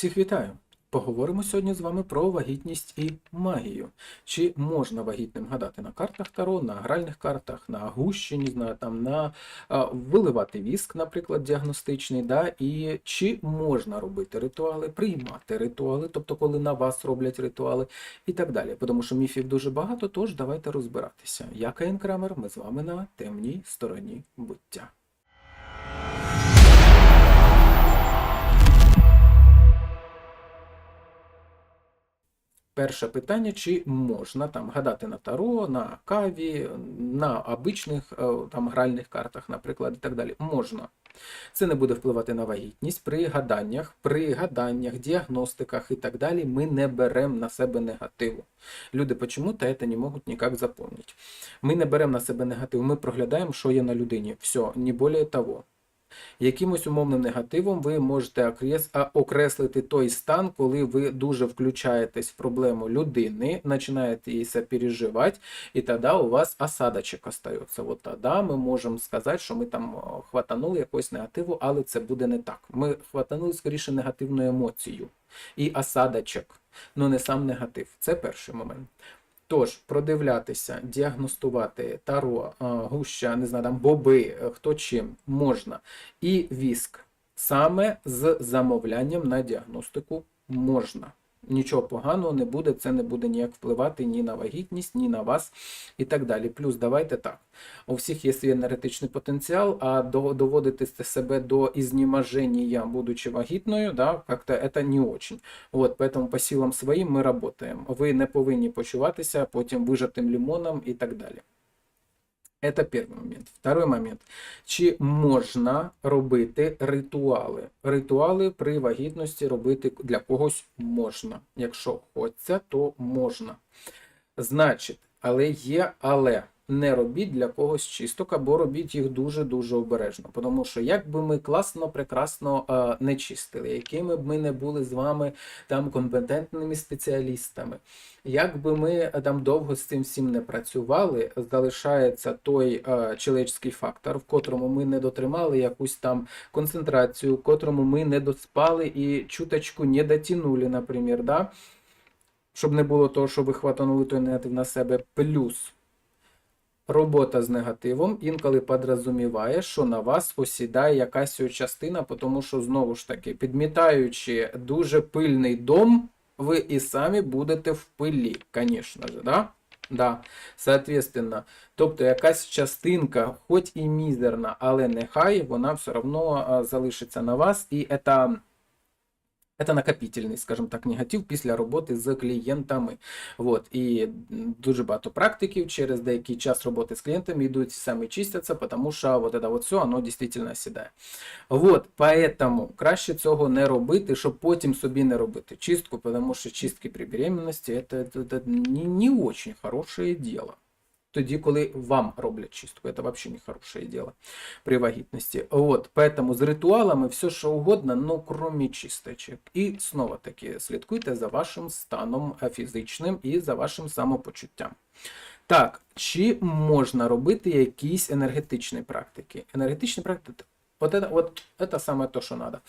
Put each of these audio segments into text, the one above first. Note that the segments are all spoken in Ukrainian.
Всіх вітаю! Поговоримо сьогодні з вами про вагітність і магію. Чи можна вагітним гадати на картах Таро, на гральних картах, на гущі, знаю, там на а, виливати віск, наприклад, діагностичний, да? і чи можна робити ритуали, приймати ритуали, тобто коли на вас роблять ритуали, і так далі. Тому що міфів дуже багато, тож давайте розбиратися. Я Каїн Крамер, ми з вами на темній стороні буття. Перше питання, чи можна там гадати на таро, на каві, на обичних е, там гральних картах, наприклад, і так далі. Можна. Це не буде впливати на вагітність. При гаданнях, при гаданнях, діагностиках і так далі ми не беремо на себе негативу. Люди почему-то это не можуть ніяк запомнити. Ми не беремо на себе негатив, ми проглядаємо, що є на людині. Все, не більше того. Якимось умовним негативом ви можете окреслити той стан, коли ви дуже включаєтесь в проблему людини, починаєте її сопереживати, і тоді у вас осадочок остається. От тоді ми можемо сказати, що ми там хватанули якогось негативу, але це буде не так. Ми хватанули скоріше негативну емоцію і осадочок, але не сам негатив. Це перший момент. Тож, продивлятися, діагностувати таро, гуща, не знаю, там боби, е, хто чим можна. І віск. Саме з замовлянням на діагностику можна. Нічого поганого не буде, це не буде ніяк впливати ні на вагітність, ні на вас і так далі. Плюс давайте так. У всіх є свій енергетичний потенціал, а доводити себе до изнеможения, будучи вагітною, да, как-то не очень. Вот, поэтому по силам своїм ми работаем. Ви не повинні почуватися потім вижатим лимоном і так далі. Это перший момент. Второй момент. Чи можна робити ритуали? Ритуали при вагітності робити для когось можна. Якщо хочеться, то можна. Значить, але є але. Не робіть для когось чисток або робіть їх дуже-дуже обережно. Тому що як би ми класно, прекрасно е, не чистили, якими б ми не були з вами там компетентними спеціалістами, як би ми е, там довго з цим всім не працювали, залишається той е, чоловічський фактор, в котрому ми не дотримали якусь там концентрацію, в котрому ми не доспали і чуточку не дотянули, наприклад, да? щоб не було того, що ви хватанули той негатив на себе. Плюс робота з негативом інколи подрозуміває, що на вас осідає якась частина, тому що знову ж таки, підмітаючи дуже пильний дом, ви і самі будете в пилі, звісно ж, да? Да, соответственно, тобто якась частинка, хоч і мізерна, але нехай вона все одно залишиться на вас, і це, це накопительний, скажімо так, негатив після роботи з клієнтами. Вот. І дуже багато практиків через деякий час роботи з клієнтами йдуть самі чистяться, тому що вот это вот все, воно дійсно сідає. Вот, поэтому краще цього не робити, щоб потім собі не робити чистку, тому що чистки при беременності это, это, это не, не очень хорошее дело. Тоді, коли вам роблять чистку, це взагалі не хороше діло при вагітності. От, поэтому з ритуалами все, що угодно, ну кроме чисточок. І знову таки слідкуйте за вашим станом е, фізичним і за вашим самопочуттям. Так, чи можна робити якісь енергетичні практики? Енергетичні практики. От это, от это саме то, що треба.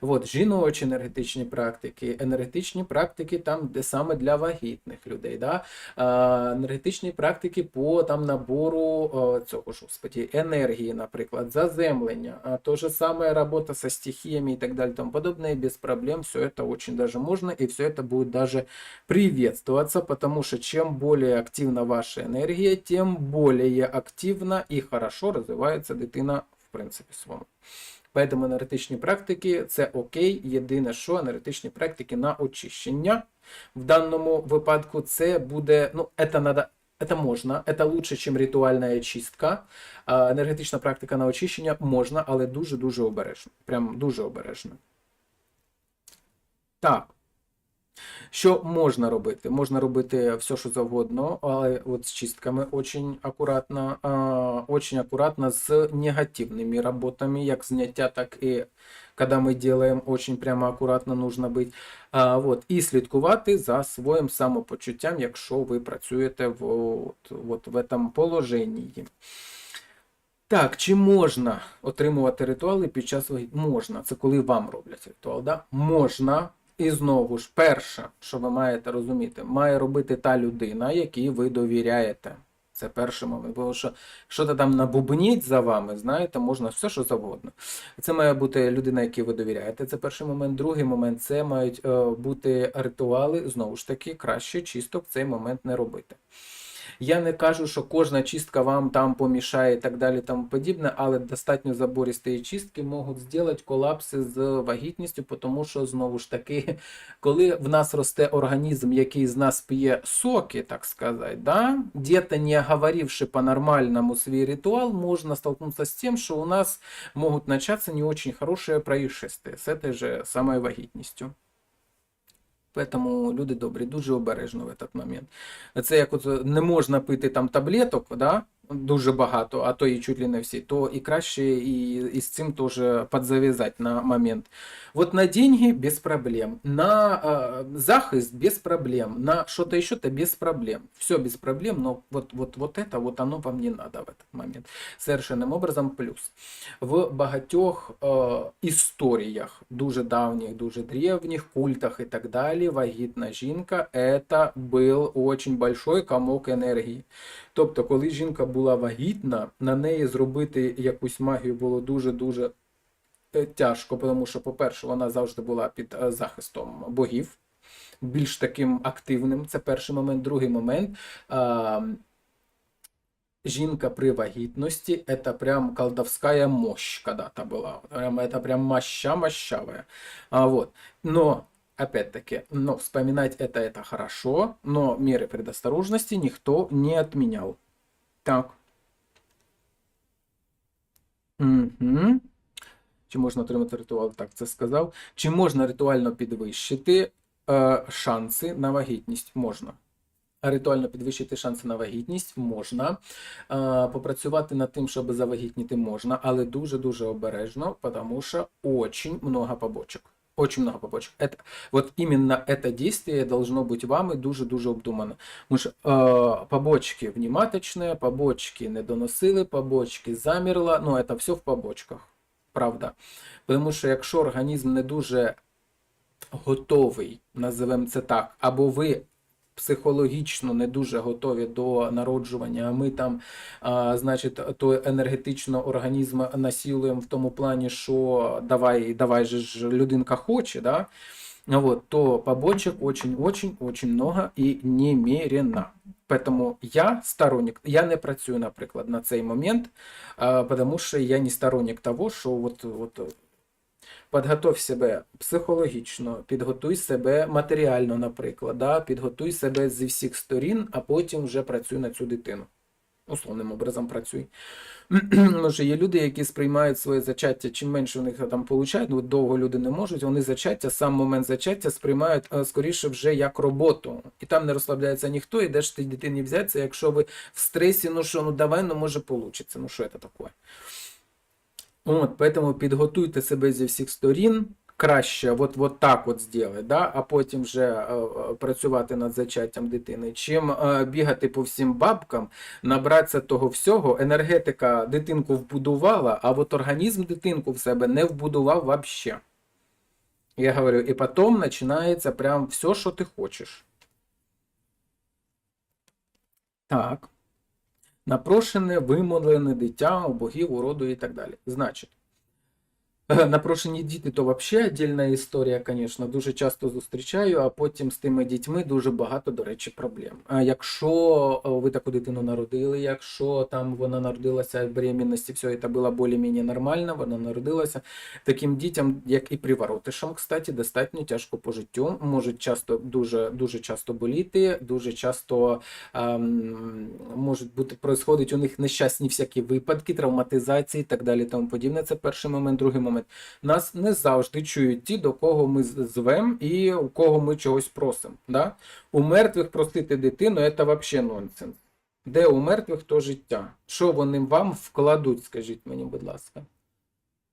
От, жіночі енергетичні практики, енергетичні практики там, де саме для вагітних людей, да? а, енергетичні практики по там, набору а, цього ж, господі, енергії, наприклад, заземлення, а, то же саме робота со стихиями і так далі, тому подобное, без проблем, все это очень даже можно, и все это будет даже приветствоваться, потому что чем более активна ваша энергия, тем более активно и хорошо розвивається дитина в принципі своєму. Поэтому енергетичні практики це окей. Єдине, що енергетичні практики на очищення в даному випадку це буде, ну, це надо. Это можно, это лучше, чем ритуальна чистка. А енергетична практика на очищення можна, але дуже-дуже обережно. Прям дуже обережно. Так. Що можна робити? Можна робити все, що завгодно, але от з чистками очень акуратно, очень акуратно з негативними роботами, як зняття, так і коли ми делаем, очень прямо акуратно нужно бути. Вот, і слідкувати за своїм самопочуттям, якщо ви працюєте в, от, от, в этом положенні. Так, чи можна отримувати ритуали під час вагітності? Можна. Це коли вам роблять ритуал, да? Можна. І знову ж, перше, що ви маєте розуміти, має робити та людина, якій ви довіряєте. Це перший момент. Бо що що то там набубніть за вами, знаєте, можна все, що завгодно. Це має бути людина, якій ви довіряєте. Це перший момент. Другий момент це мають е, бути ритуали. Знову ж таки, краще чисток в цей момент не робити. Я не кажу, що кожна чистка вам там помішає і так далі, тому подібне, але достатньо забористі чистки можуть зробити колапси з вагітністю, тому що знову ж таки, коли в нас росте організм, який з нас п'є соки, так сказати, да, где-то не говоривши по-нормальному свій ритуал, можно столкнуться с тем, что у нас могут начаться не очень хорошие происшествия с этой же самой вагітністю. Поэтому люди добрі, дуже обережно в этот момент. Це як от не можна пити там таблеток, да? дуже багато, а то і чуть ли не всі, то і краще і, і з цим теж підзав'язати на момент. Вот на деньги без проблем, на э, захист без проблем, на что-то еще-то без проблем. Все без проблем, но вот, вот, вот это вот оно вам не надо в этот момент. Совершенним образом плюс. В багатьох е, історіях, дуже давніх, дуже древніх, культах і так далі, вагітна жінка это був очень большой комок енергії. Тобто, коли жінка була вагітна, на неї зробити якусь магію було дуже-дуже е, тяжко, тому що, по-перше, вона завжди була під е, захистом богів, більш таким активним. Це перший момент. Другий момент. а, Жінка при вагітності это прям колдовская мощь когда-то была. Прям, это прям моща мощавая. А, вот. Но, опять-таки, но вспоминать это это хорошо, но меры предосторожности никто не отменял. Так. Угу. Чи можна отримати ритуал? Так, це сказав. Чи можна ритуально підвищити е, шанси на вагітність? Можна. Ритуально підвищити шанси на вагітність можна. Е, попрацювати над тим, щоб завагітніти можна, але дуже-дуже обережно, тому що очень много побочок. Очень много побочек. Это, вот именно это действие должно быть вами дуже-дуже обдумано. Тому що е, побочки внематочные, побочки не доносили, побочки замерла, ну это все в побочках. Правда. Тому що якщо організм не дуже готовий, називаємо це так, або ви психологічно не дуже готові до народжування, а ми там, а, значить, то енергетично організм насилуємо в тому плані, що давай, давай же ж людинка хоче, да? Вот, то побочек очень-очень-очень много и немерено. Поэтому я сторонник, я не працюю, наприклад, на цей момент, потому що я не сторонник того, що от, от, Підготовь себе психологічно, підготуй себе матеріально, наприклад, да? підготуй себе зі всіх сторін, а потім вже працюй на цю дитину. Условним образом працюй. Може, є люди, які сприймають своє зачаття, чим менше у них там получають, ну довго люди не можуть, вони зачаття, сам момент зачаття сприймають скоріше вже як роботу. І там не розслабляється ніхто, і де ж ти дитині взяться, якщо ви в стресі, ну що, ну давай, ну може получиться, ну що це таке? От, поэтому підготуйте себе зі всіх сторін. Краще от, от так от зробити, да? а потім вже е, працювати над зачаттям дитини, чим е, бігати по всім бабкам, набратися того всього. Енергетика дитинку вбудувала, а от організм дитинку в себе не вбудував вообще. Я говорю, і потім починається прям все, що ти хочеш. Так. Напрошене, вимолене дитя богів, уроду і так далі. Значить, Напрошені діти то взагалі віддільна історія, звісно, дуже часто зустрічаю, а потім з тими дітьми дуже багато, до речі, проблем. А якщо ви таку дитину народили, якщо там вона народилася в беременності, все це було більш-менш нормально, вона народилася. Таким дітям, як і приворотишам, кстати, достатньо тяжко по життю, можуть часто дуже дуже часто боліти, дуже часто ем, можуть бути происходить у них нещасні всякі випадки, травматизації і так далі. Тому подібне. Це перший момент, другий момент. Нас не завжди чують ті, до кого ми звемо і у кого ми чогось просимо. Да? У мертвих простити дитину це взагалі нонсенс. Де у мертвих то життя? Що вони вам вкладуть, скажіть мені, будь ласка.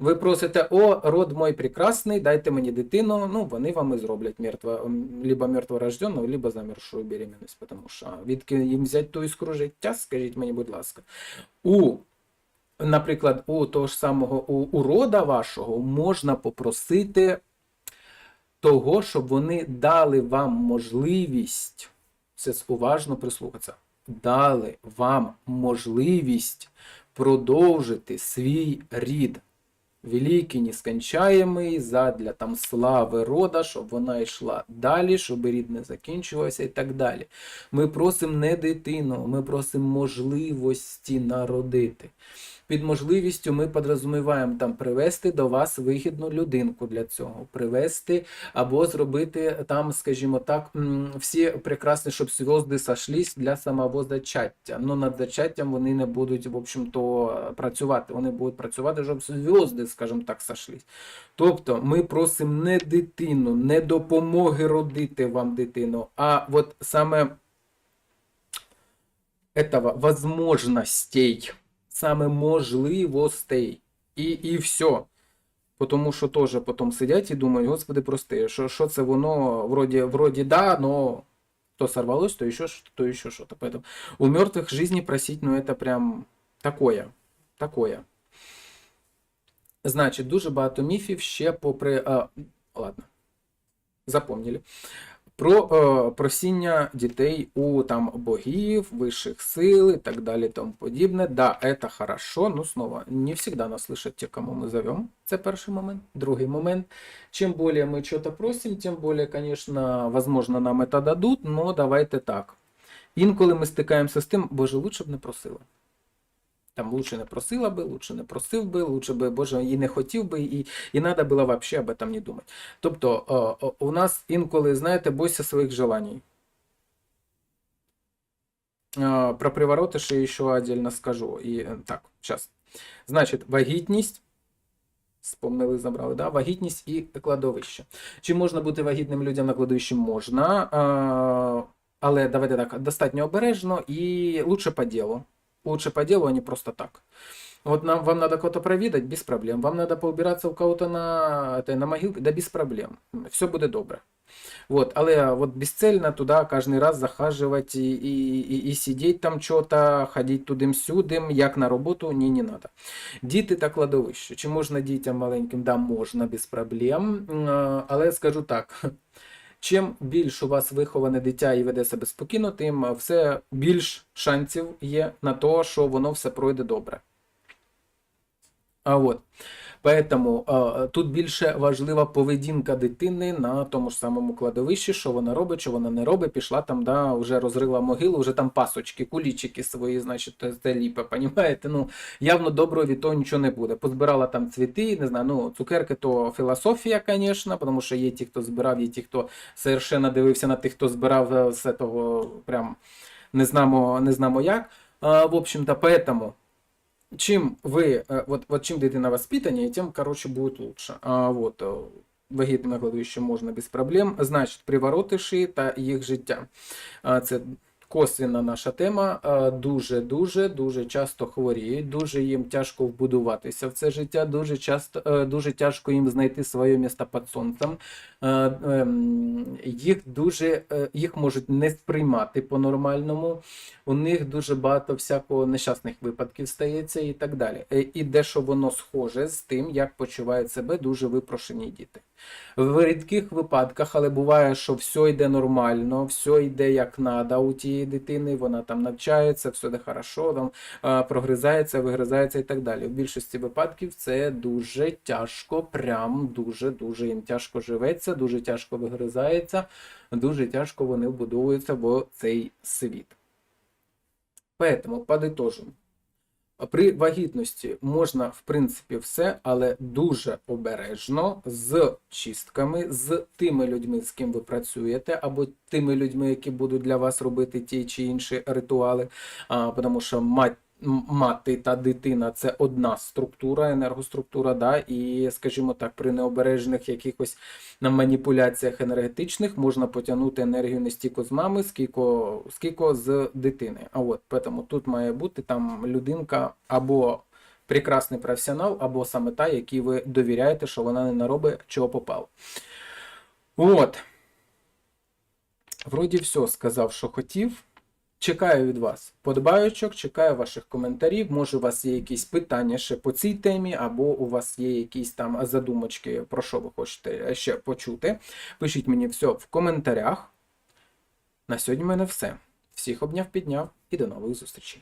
Ви просите, о, род мой прекрасний, дайте мені дитину, ну вони вам і зроблять мертво, либо мертворожденного, либо замершу беременність, тому що відки їм взяти ту іскру життя, скажіть мені, будь ласка. У наприклад, у того ж самого у, урода вашого можна попросити того, щоб вони дали вам можливість, це уважно прислухатися, дали вам можливість продовжити свій рід. Великий, нескончаємий, задля там слави рода, щоб вона йшла далі, щоб рід не закінчувався і так далі. Ми просимо не дитину, ми просимо можливості народити. Під можливістю ми підрозуміваємо там привести до вас вигідну людинку для цього, привести або зробити там, скажімо так, всі прекрасні, щоб зв'язки сошлись для самого зачаття. Ну над зачаттям вони не будуть, в общем-то, працювати. Вони будуть працювати, щоб зв'язки, скажімо так, сошлись. Тобто ми просимо не дитину, не допомоги родити вам дитину, а от саме этого возможностей, саме можливостей. І, і все. Тому що теж потім сидять і думають, господи, прости, що, що це воно, вроді, вроді да, но то сорвалось, то еще, что- то еще что-то. Поэтому у мертвых жизни просить, ну это прям такое. Такое. Значить, дуже багато міфів ще попри. А, ладно. Запомнили. Про е, просіння дітей у там богів, вищих сил и так далее и тому подібне. Да, это хорошо, но снова не всегда нас слышат те, кому мы зовем. Це перший момент. Другий момент. Чем более мы что-то просим, тем более, конечно, возможно, нам это дадут, но давайте так. Інколи ми стикаємося з тим, боже, лучше б не просила. Там лучше не просила би, лучше не просив би, лучше би, боже, і не хотів би, і, і надо було вообще об этом не думати. Тобто, у нас інколи, знаєте, бойся своїх желаний. Е, Про привороти ще ще отдельно скажу. І, е, так, зараз. Значить, вагітність. Спомнили, забрали, да? Вагітність і кладовище. Чи можна бути вагітним людям на кладовищі? Можна. е, Але давайте так, достатньо обережно і лучше по ділу. Лучше по делу, а не просто так. Вот нам, вам надо кого-то провидать, без проблем. Вам надо поубираться у кого-то на, это, на могилке, да без проблем. Все буде добре. Вот, але вот бесцельно туда кожен раз захаживать і, і, і, і сидеть там что-то, ходить тудим-сюдим, як на роботу, ні, не надо. Діти та кладовище. Чи можна дітям маленьким? Да, можна, без проблем. М, а, Але скажу так. Чим більш у вас виховане дитя і веде себе спокійно, тим все більш шансів є на те, що воно все пройде добре. А от. Поэтому а, тут більше важлива поведінка дитини на тому ж самому кладовищі, що вона робить, що вона не робить. Пішла там, да, вже розрила могилу, вже там пасочки, кулічики свої, значить, те ліпе, понімаєте? Ну, явно доброго від того нічого не буде. Позбирала там цвіти, не знаю, ну, цукерки то філософія, звісно, тому що є ті, хто збирав, є ті, хто совершенно дивився на тих, хто збирав е, з того прям не знамо, не знамо як. А, в общем-то, поэтому чим ви, вот, от, от чим дитина воспитание, тим, короче, будет лучше. А, вот, вагітне накладовище на кладовище можна без проблем. Значить, приворотиші та їх життя. Це косвінна наша тема. Дуже, дуже, часто хворіють, дуже їм тяжко вбудуватися в це життя, дуже часто, е, дуже тяжко їм знайти своє місце під сонцем. Ем, Їх дуже, е, їх можуть не сприймати по-нормальному у них дуже багато всякого нещасних випадків стається і так далі. Е, І дещо воно схоже з тим, як почувають себе дуже випрошені діти. В рідких випадках, але буває, що все йде нормально, все йде як надо у тієї дитини, вона там навчається, все де хорошо, там прогризається, вигризається і так далі. В більшості випадків це дуже тяжко, прям дуже-дуже їм тяжко живеться, дуже тяжко вигризається, дуже тяжко вони вбудовуються в цей світ. Поэтому подытожим. При вагітності можна, в принципі, все, але дуже обережно з чистками, з тими людьми, з ким ви працюєте, або тими людьми, які будуть для вас робити ті чи інші ритуали. А, тому що мать. Мати та дитина це одна структура, енергоструктура, да, і, скажімо так, при необережних якихось маніпуляціях енергетичних можна потягнути енергію не стільки з мами, скільки з дитини. А от тому тут має бути там людинка або прекрасний професіонал, або саме та, якій ви довіряєте, що вона не наробить чого попало. От. Вроді все сказав, що хотів. Чекаю від вас подбаючок, чекаю ваших коментарів. Може, у вас є якісь питання ще по цій темі, або у вас є якісь там задумочки, про що ви хочете ще почути. Пишіть мені все в коментарях. На сьогодні в мене все. Всіх обняв, підняв і до нових зустрічей.